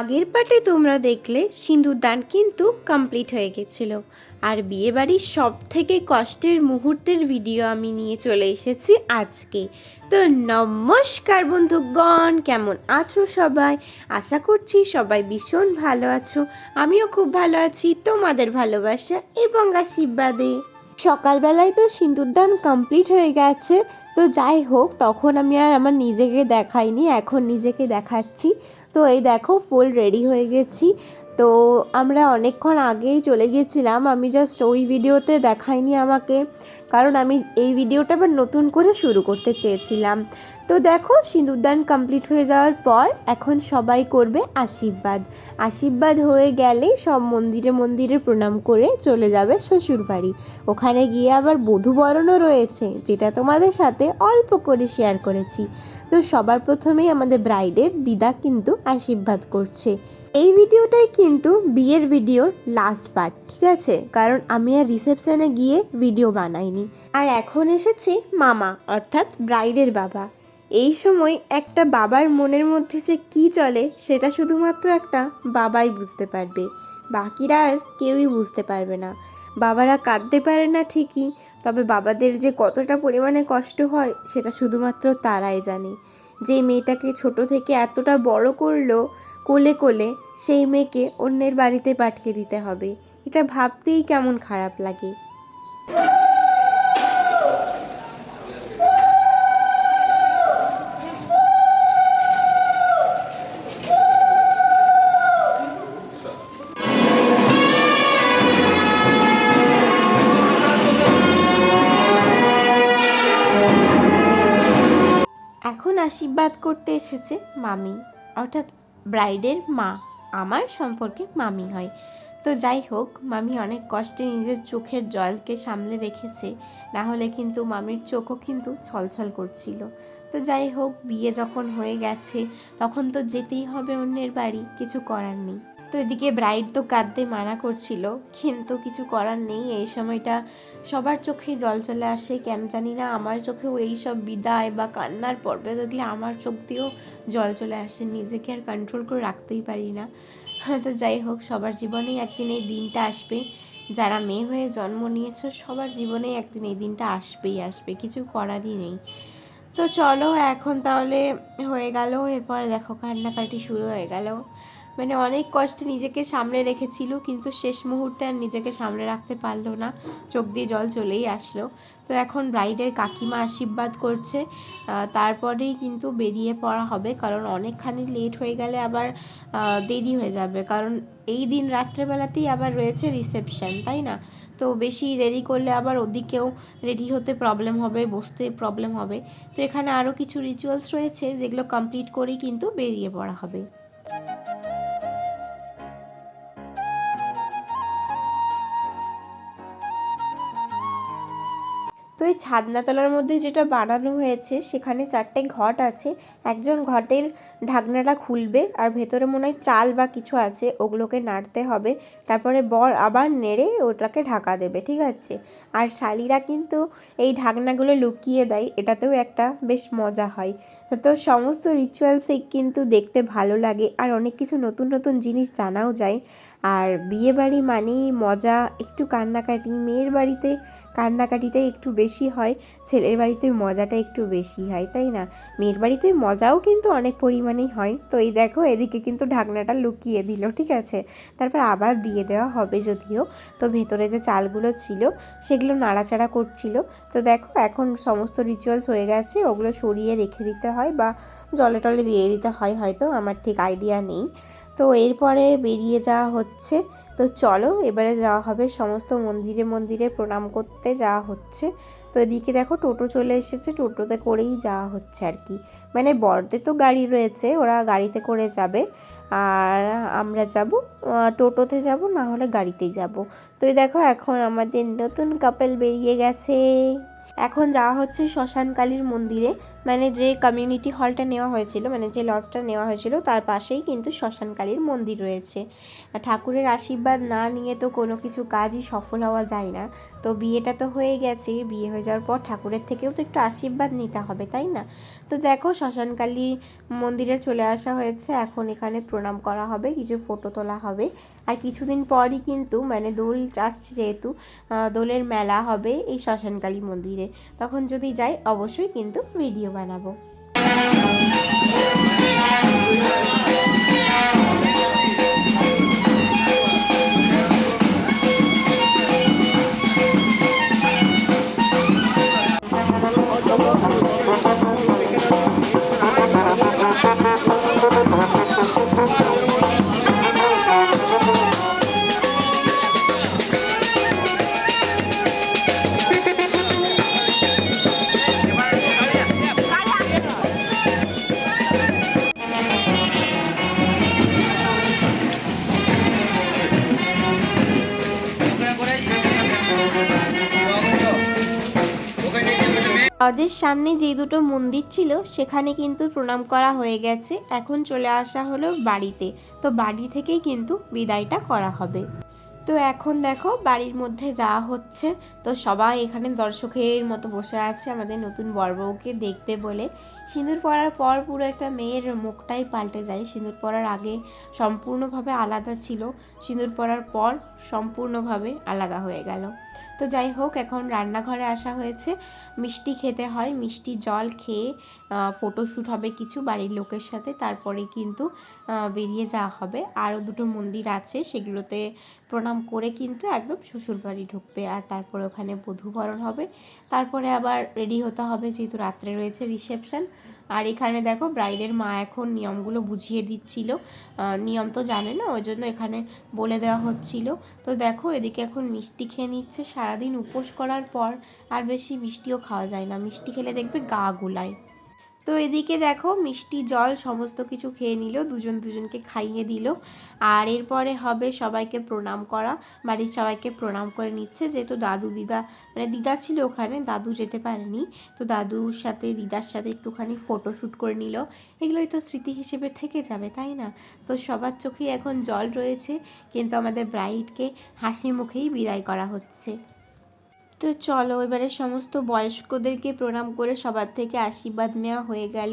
আগের পার্টে তোমরা দেখলে সিঁদুরদান কিন্তু কমপ্লিট হয়ে গেছিল। আর বিয়েবাড়ির সব থেকে কষ্টের মুহূর্তের ভিডিও আমি নিয়ে চলে এসেছি আজকে। তো নমস্কার বন্ধুগণ, কেমন আছো সবাই? আশা করছি সবাই ভীষণ ভালো আছো। আমিও খুব ভালো আছি, তোমাদের ভালোবাসা এবং আশীর্বাদে। সকালবেলায় তো সিঁদুরদান কমপ্লিট হয়ে গেছে। তো যাই হোক, তখন আমি আর আমার নিজেকে দেখাইনি, এখন নিজেকে দেখাচ্ছি। তো এই দেখো ফুল রেডি হয়ে গেছি। তো আমরা অনেকক্ষণ আগেই চলে গেছিলাম। আমি জাস্ট ওই ভিডিওতে দেখাইনি আমাকে। কারণ আমি এই ভিডিওটা আবার নতুন করে শুরু করতে চেয়েছিলাম। তো দেখো সিঁদুরদান কমপ্লিট হয়ে যাওয়ার পর এখন সবাই করবে আশীর্বাদ। আশীর্বাদ হয়ে গেলে সব মন্দিরে মন্দিরে প্রণাম করে চলে যাবে শ্বশুর বাড়ি। ওখানে গিয়ে আবার বধূবরণও রয়েছে, যেটা তোমাদের সাথে অল্প করে শেয়ার করেছি। তো সবার প্রথমেই আমাদের ব্রাইডের দিদা কিন্তু আশীর্বাদ করছে। এই ভিডিওটাই কিন্তু বিয়ের ভিডিওর লাস্ট পার্ট ঠিক আছে? কারণ আমি আর রিসেপশনে গিয়ে ভিডিও বানাইনি। আর এখন এসেছে মামা, অর্থাৎ ব্রাইডের বাবা। এই সময় একটা বাবার মনের মধ্যে যে কি চলে, সেটা শুধুমাত্র একটা বাবাই বুঝতে পারবে। বাকিরা আর কেউই বুঝতে পারবে না। বাবারা কাঁদতে পারে না ঠিকই, তবে বাবাদের যে কতটা পরিমাণে কষ্ট হয়, সেটা শুধুমাত্র তারাই জানে। যে মেয়েটাকে ছোট থেকে এতটা বড় করল, কোলে কোলে সেই মেয়েকে অন্যের বাড়িতে পাঠিয়ে দিতে হবে। এটা ভাবতেই কেমন খারাপ লাগে। করতে এসেছে মামি, অর্থাৎ ব্রাইডের মা। আমার সম্পর্কে মামি হয়। তো যাই হোক, মামি অনেক কষ্টে নিজের চোখের জলকে সামলে রেখেছে। না হলে কিন্তু মামির চোখও কিন্তু ছলছল করছিল। তো যাই হোক, বিয়ে যখন হয়ে গেছে, তখন তো যেতেই হবে অন্যের বাড়ি, কিছু করার নেই। তো এদিকে ব্রাইড তো কাঁদতে মানা করছিল, কিন্তু কিছু করার নেই। এই সময়টা সবার চোখে জল চলে আসে। কেন জানি না, আমার চোখেও এই সব বিদায় বা কান্নার পর্বে দেখলে আমার চোখ দিয়েও জল চলে আসে। নিজেকে আর কন্ট্রোল করে রাখতেই পারি না। তো যাই হোক, সবার জীবনেই একদিন এই দিনটা আসবে। যারা মেয়ে হয়ে জন্ম নিয়েছো, সবার জীবনেই একদিন এই দিনটা আসবেই আসবে, কিছু করারই নেই। তো চলো, এখন তাহলে হয়ে গেল। এরপরে দেখো, কান্নাকাটি শুরু হয়ে গেল। মানে অনেক কষ্টে নিজেকে সামলে রেখেছিল, কিন্তু শেষ মুহূর্তে আর নিজেকে সামলে রাখতে পারল না। চোখ দিয়ে জল চলেই আসলো। তো এখন ব্রাইডের কাকিমা আশীর্বাদ করছে। তারপরেই কিন্তু বেরিয়ে পড়া হবে, কারণ অনেকখানি লেট হয়ে গেলে আবার দেরি হয়ে যাবে। কারণ এই দিন রাত্রেবেলাতেই আবার রয়েছে রিসেপশন, তাই না? তো বেশি দেরি করলে আবার ওদিকেও রেডি হতে প্রবলেম হবে, বসতে প্রবলেম হবে। তো এখানে আরও কিছু রিচুয়ালস রয়েছে, যেগুলো কমপ্লিট করেই কিন্তু বেরিয়ে পড়া হবে। ছাদনাতলার মধ্যে যেটা বানানো হয়েছে সেখানে চারটে ঘট আছে। একজন ঘটের ঢাকনাটা খুলবে আর ভেতরে মনে হয় চাল বা কিছু আছে, ওগুলোকে নাড়তে হবে। তারপরে বর আবার নেড়ে ওটাকে ঢাকা দেবে, ঠিক আছে? আর শালিরা কিন্তু এই ঢাকনাগুলো লুকিয়ে দেয়, এটাতেও একটা বেশ মজা হয়। তো সমস্ত রিচুয়ালসে কিন্তু দেখতে ভালো লাগে আর অনেক কিছু নতুন নতুন জিনিস জানাও যায়। আর বিয়ে বাড়ি মানেই মজা, একটু কান্নাকাটি, মেয়ের বাড়িতে কান্নাকাটিটাই একটু বেশি হয়, ছেলের বাড়িতে মজাটা একটু বেশি হয়, তাই না? মেয়ের বাড়িতে মজাও কিন্তু অনেক পরিমাণেই হয়। তো এই দেখো, এদিকে কিন্তু ঢাকনাটা লুকিয়ে দিল, ঠিক আছে? তারপর আবার দিয়ে দেওয়া হবে যদিও। তো ভেতরে যে চালগুলো ছিল, সেগুলো নাড়াচাড়া করছিল। তো দেখো, এখন সমস্ত রিচুয়ালস হয়ে গেছে, ওগুলো সরিয়ে রেখে দিতে হয় বা জলে টলে দিয়ে দিতে হয়, হয়তো, আমার ঠিক আইডিয়া নেই। তো এরপরে বেরিয়ে যাওয়া হচ্ছে। তো চলো, এবারে যাওয়া হবে সমস্ত মন্দিরে মন্দিরে প্রণাম করতে, যাওয়া হচ্ছে। তো এদিকে দেখো টোটো চলে এসেছে, টোটোতে করেই যাওয়া হচ্ছে আর কি। মানে বড়দের তো গাড়ি রয়েছে, ওরা গাড়িতে করে যাবে। আর আমরা যাব টোটোতে যাব, না হলে গাড়িতেই যাব। তো দেখো এখন আমাদের নতুন কাপেল বেরিয়ে গেছে। এখন যাওয়া হচ্ছে শ্মশানকালীর মন্দিরে। মানে যে কমিউনিটি হলটা নেওয়া হয়েছিল মানে যে লজটা নেওয়া হয়েছিল, তার পাশেই কিন্তু শ্মশানকালীর মন্দির রয়েছে। ঠাকুরের আশীর্বাদ না নিয়ে তো কোনো কিছু কাজই সফল হওয়া যায় না। তো বিয়েটা তো হয়ে গেছে, বিয়ে হয়ে যাওয়ার পর ঠাকুরের থেকেও তো একটু আশীর্বাদ নিতে হবে, তাই না? তো দেখো শ্মশানকালী মন্দিরে চলে আসা হয়েছে। এখন এখানে প্রণাম করা হবে, কিছু ফটো তোলা হবে। আর কিছুদিন পরই কিন্তু মানে দোল আসছে যেহেতু দোলের মেলা হবে এই শ্মশানকালী মন্দিরে। তখন যদি যাই, অবশ্যই কিন্তু ভিডিও বানাবো। লজের সামনে যে দুটো মন্দির ছিল, সেখানে কিন্তু প্রণাম করা হয়ে গেছে। এখন চলে আসা হলো বাড়িতে। তো বাড়ি থেকেই কিন্তু বিদায়টা করা হবে। তো এখন দেখো, বাড়ির মধ্যে যাওয়া হচ্ছে। তো সবাই এখানে দর্শকের মতো বসে আছে, আমাদের নতুন বরবউকে দেখবে বলে। সিঁদুর পরার পর পুরো একটা মেয়ের মুখটাই পাল্টে যায়। সিঁদুর পরার আগে সম্পূর্ণভাবে আলাদা ছিল। সিঁদুর পরার পর সম্পূর্ণভাবে আলাদা হয়ে গেল। তো যাই হোক, এখন রান্নাঘরে আসা হয়েছে। মিষ্টি খেতে হয়, মিষ্টি জল খেয়ে ফটোশ্যুট হবে কিছু বাড়ির লোকের সাথে, তারপরে কিন্তু বেরিয়ে যাওয়া হবে। আরও দুটো মন্দির আছে, সেগুলোতে প্রণাম করে কিন্তু একদম শ্বশুরবাড়ি ঢুকবে, আর তারপরে ওখানে বধূবরণ হবে। তারপরে আবার রেডি হতে হবে, যেহেতু রাত্রে রয়েছে রিসেপশন আর এখানে দেখো ব্রাইডের মা এখন নিয়মগুলো বুঝিয়ে দিচ্ছিল। নিয়ম তো জানে না, ওই জন্য এখানে বলে দেওয়া হচ্ছিল। তো দেখো এদিকে এখন মিষ্টি খেয়ে নিচ্ছে। সারাদিন উপোস করার পর আর বেশি মিষ্টিও খাওয়া যায় না। মিষ্টি খেলে দেখবে গা গুলায়। তো এদিকে দেখো মিষ্টি জল সমস্ত কিছু খেয়ে নিল, দুজন দুজনকে খাইয়ে দিল। আর এরপরে হবে সবাইকে প্রণাম করা। বাড়ির সবাইকে প্রণাম করে নিচ্ছে, যেহেতু দাদু দিদা মানে দিদা ছিল ওখানে, দাদু যেতে পারেনি। তো দাদুর সাথে, দিদার সাথে একটুখানি ফটো শ্যুট করে নিল। এগুলোই তো স্মৃতি হিসেবে থেকে যাবে, তাই না? তো সবার চোখেই এখন জল রয়েছে, কিন্তু আমাদের ব্রাইডকে হাসি মুখেই বিদায় করা হচ্ছে। তো চলো, এবারে সমস্ত বয়স্কদেরকে প্রণাম করে সবার থেকে আশীর্বাদ নেওয়া হয়ে গেল।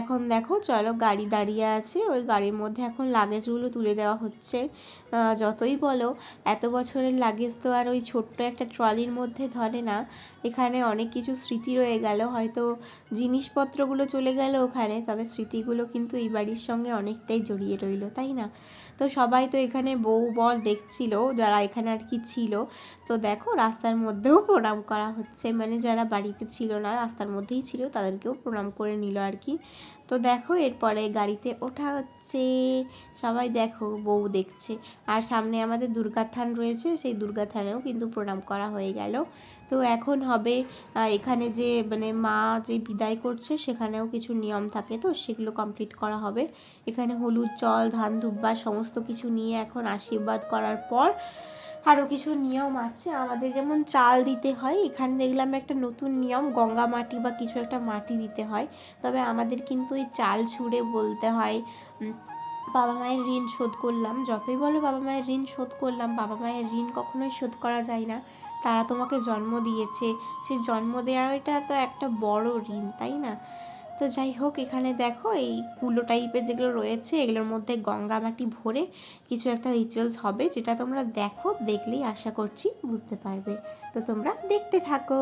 এখন দেখো, চলো গাড়ি দাঁড়িয়ে আছে। ওই গাড়ির মধ্যে এখন লাগেজগুলো তুলে দেওয়া হচ্ছে। যতই বলো, এত বছরের লাগেজ তো আর ওই ছোট্ট একটা ট্রলির মধ্যে ধরে না। এখানে অনেক কিছু স্মৃতি রয়ে গেল। হয়তো জিনিসপত্রগুলো চলে গেল ওখানে, তবে স্মৃতিগুলো কিন্তু এই বাড়ির সঙ্গে অনেকটাই জড়িয়ে রইল, তাই না? তো সবাই তো এখানে বউ বল দেখছিল, যারা এখানে আর কি ছিল। তো দেখো রাস্তার মধ্যেও প্রণাম করা হচ্ছে। মানে যারা বাড়িতে ছিল না, রাস্তার মধ্যেই ছিল, তাদেরকেও প্রণাম করে নিল আর কি। তো দেখো এরপরে গাড়িতে ওঠা হচ্ছে। সবাই দেখো, বউ দেখছে। আর সামনে আমাদের দুর্গা থান রয়েছে, সেই দুর্গা থানেও কিন্তু প্রণাম করা হয়ে গেল। তো এখন হবে এখানে যে মানে মা যে বিদায় করছে, সেখানেও কিছু নিয়ম থাকে তো, সেগুলো কমপ্লিট করা হবে। এখানে হলুদ জল ধান দুব্বা সমস্ত কিছু নিয়ে এখন আশীর্বাদ করার পর আরও কিছু নিয়ম আছে। আমাদের যেমন চাল দিতে হয়, এখানে দেখলাম একটা নতুন নিয়ম, গঙ্গা মাটি বা কিছু একটা মাটি দিতে হয়। তবে আমাদের কিন্তু ওই চাল ছুঁড়ে বলতে হয় বাবা মায়ের ঋণ শোধ করলাম। যতই বলো বাবা মায়ের ঋণ শোধ করলাম, বাবা মায়ের ঋণ কখনোই শোধ করা যায় না। তারা তোমাকে জন্ম দিয়েছে। সে জন্ম দেওয়াটা তো একটা বড় ঋণ, তাই না? তো যাই হোক, এখানে দেখো এই কুলো টাইপের যেগুলো রয়েছে, এগুলোর মধ্যে গঙ্গা মাটি ভরে কিছু একটা রিচুয়ালস হবে যেটা তোমরা দেখো, দেখলেই আশা করছি বুঝতে পারবে। তো তোমরা দেখতে থাকো।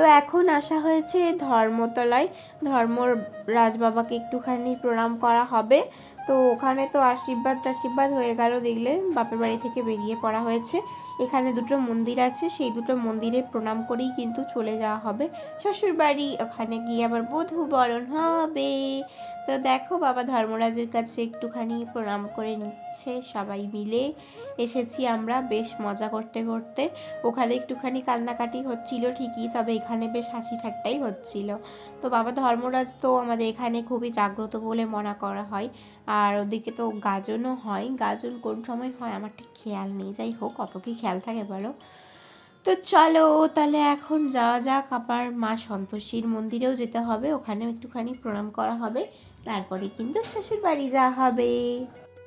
তো এখন আসা হয়েছে ধর্মতলায়। ধর্ম রাজবাবাকে একটুখানি প্রণাম করা হবে। তো ওখানে তো আশীর্বাদ টাশীর্বাদ হয়ে গেল দেখলে। বাপের বাড়ি থেকে বেরিয়ে পড়া হয়েছে। এখানে দুটো মন্দির আছে। সেই দুটো মন্দিরে প্রণাম করেই কিন্তু চলে যাওয়া হবে। শ্বশুর বাড়ি ওখানে গিয়ে আবার বধূ বরণ হবে। তো দেখো বাবা ধর্মরাজের কাছে একটুখানি প্রণাম করে নিচ্ছে সবাই মিলে। এসেছি আমরা বেশ মজা করতে করতে। ওখানে একটুখানি কান্নাকাটি হচ্ছিল ঠিকই, তবে এখানে বেশ হাসি ঠাট্টাই হচ্ছিল। তো বাবা ধর্মরাজ তো আমাদের এখানে খুবই জাগ্রত বলে মনে করা হয়। আর ওদিকে তো গাজনও হয়। গাজন কোন সময় হয় আমার ঠিক খেয়াল নেই। যাই হোক কত কি খেয়াল থাকে বলো? তো চলো, তাহলে এখন যাওয়া যাক। আবার মা সন্তোষীর মন্দিরেও যেতে হবে। ওখানেও একটুখানি প্রণাম করা হবে। তারপরে কিন্তু শ্বশুর বাড়ি যাওয়া হবে।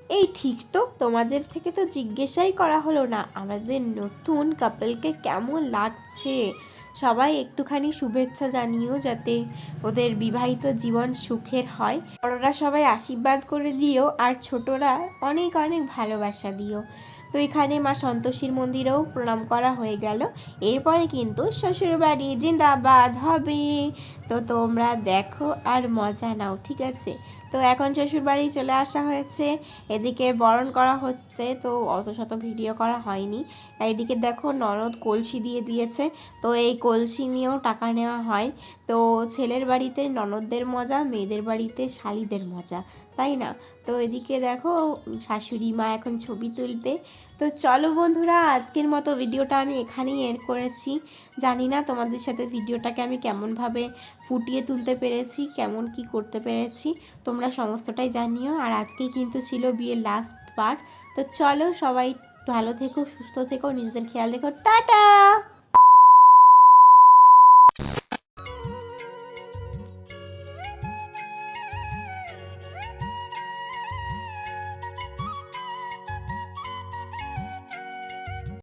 এই ঠিক তো, তোমাদের থেকে তো জিজ্ঞাসাই করা হলো না, আমাদের নতুন কাপলকে কেমন লাগছে? সবাই একটুখানি শুভেচ্ছা জানিও যাতে ওদের বিবাহিত জীবন সুখের হয়। বড়রা সবাই আশীর্বাদ করে দিও, আর ছোটরা অনেক অনেক ভালোবাসা দিও। তো এখানে মা সন্তোষীর মন্দিরেও প্রণাম করা হয়ে গেল। এরপরে কিন্তু শ্বশুরবাড়ি জিন্দাবাদ হবে। তো তোমরা দেখো আর মজা নাও, ঠিক আছে? তো এখন শ্বশুরবাড়ি চলে আসা হয়েছে। এদিকে বরণ করা হচ্ছে, তো অত শত ভিডিও করা হয়নি। এইদিকে দেখো ননদ কলসি দিয়ে দিয়েছে, তো এই কলসি নিয়েও টাকা নেওয়া হয়। তো ছেলের বাড়িতে ননদদের মজা, মেয়েদের বাড়িতে শালিদের মজা, তাই না? তো এদিকে দেখো শাশুড়ি মা এখন ছবি তুলবে তো চলো বন্ধুরা, আজকের মতো ভিডিওটা আমি এখানেই এড করেছি। জানি না তোমাদের সাথে ভিডিওটাকে আমি কেমনভাবে ফুটিয়ে তুলতে পেরেছি, কেমন কি করতে পেরেছি, তোমরা সমস্তটাই জানিও। আর আজকেই কিন্তু ছিল বিয়ের লাস্ট পার্ট তো চলো সবাই ভালো থেকো, সুস্থ থেকো, নিজেদের খেয়াল রেখো। টাটা!